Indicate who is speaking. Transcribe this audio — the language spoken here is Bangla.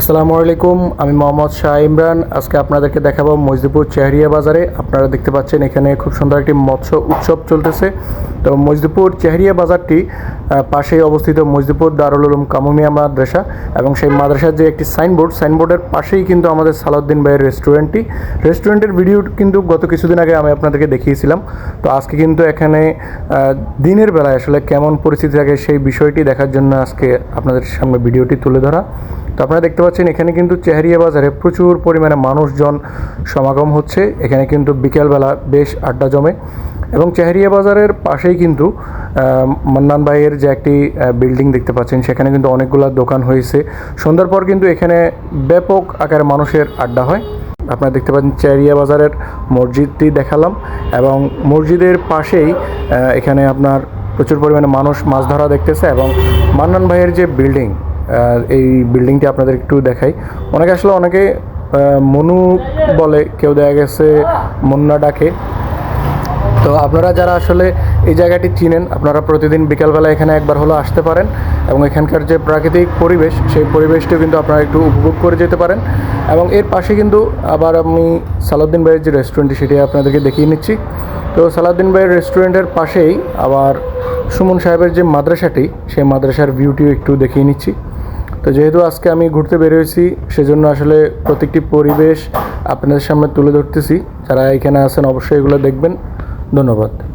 Speaker 1: আসসালামু আলাইকুম, আমি মোহাম্মদ শাহ ইমরান। আজকে আপনাদেরকে দেখাবো মজদিপুর চেহারিয়া বাজারে। আপনারা দেখতে পাচ্ছেন এখানে খুব সুন্দর একটি মৎস্য উৎসব চলতেছে। তো মজদিপুর চেহারিয়া বাজারটি পাশেই অবস্থিত মজদিপুর দারুল উলুম কামুমিয়া মাদ্রাসা এবং সেই মাদ্রাসার যে একটি সাইনবোর্ড, সাইনবোর্ডের পাশেই কিন্তু আমাদের সালাউদ্দিন ভাইয়ের রেস্টুরেন্টটি। রেস্টুরেন্টের ভিডিও কিন্তু গত কিছুদিন আগে আমি আপনাদেরকে দেখিয়েছিলাম। তো আজকে কিন্তু এখানে দিনের বেলায় আসলে কেমন পরিস্থিতি থাকে সেই বিষয়টি দেখার জন্য আজকে আপনাদের সামনে ভিডিওটি তুলে ধরা। তো আপনারা দেখতে পাচ্ছেন, এখানে কিন্তু চেহারিয়া বাজারে প্রচুর পরিমাণে মানুষজন সমাগম হচ্ছে। এখানে কিন্তু বিকেলবেলা বেশ আড্ডা জমে। এবং চেহারিয়া বাজারের পাশেই কিন্তু মান্নান ভাইয়ের যে একটি বিল্ডিং দেখতে পাচ্ছেন, সেখানে কিন্তু অনেকগুলো দোকান হয়েছে। সন্ধ্যার পর কিন্তু এখানে ব্যাপক আকারে মানুষের আড্ডা হয়। আপনারা দেখতে পাচ্ছেন চেহারিয়া বাজারের মসজিদটি দেখালাম এবং মসজিদের পাশেই এখানে আপনার প্রচুর পরিমাণে মানুষ মাছ ধরা দেখতেছে এবং মান্নান ভাইয়ের যে বিল্ডিং এই বিল্ডিংটি আপনাদের একটু দেখাই। অনেকে আসলে অনেকে মনু বলে, কেউ দেখা গেছে, মুন্না ডাকে। তো আপনারা যারা আসলে এই জায়গাটি চিনেন, আপনারা প্রতিদিন বিকালবেলা এখানে একবার হলো আসতে পারেন এবং এখানকার যে প্রাকৃতিক পরিবেশ, সেই পরিবেশটিও কিন্তু আপনারা একটু উপভোগ করে যেতে পারেন। এবং এর পাশে কিন্তু আবার আমি সালাউদ্দিন ভাইয়ের যে রেস্টুরেন্টটি, সেটি আপনাদেরকে দেখিয়ে নিচ্ছি। তো সালাউদ্দিন ভাইয়ের রেস্টুরেন্টের পাশেই আবার সুমন সাহেবের যে মাদ্রাসাটি, সেই মাদ্রাসার ভিউটিও একটু দেখিয়ে নিচ্ছি। তো যেহেতু আজকে আমি ঘুরতে বেরিয়েছি সেজন্য আসলে প্রত্যেকটি পরিবেশ আপনাদের সামনে তুলে ধরতেছি। যারা এখানে আছেন, অবশ্যই এগুলো দেখবেন। ধন্যবাদ।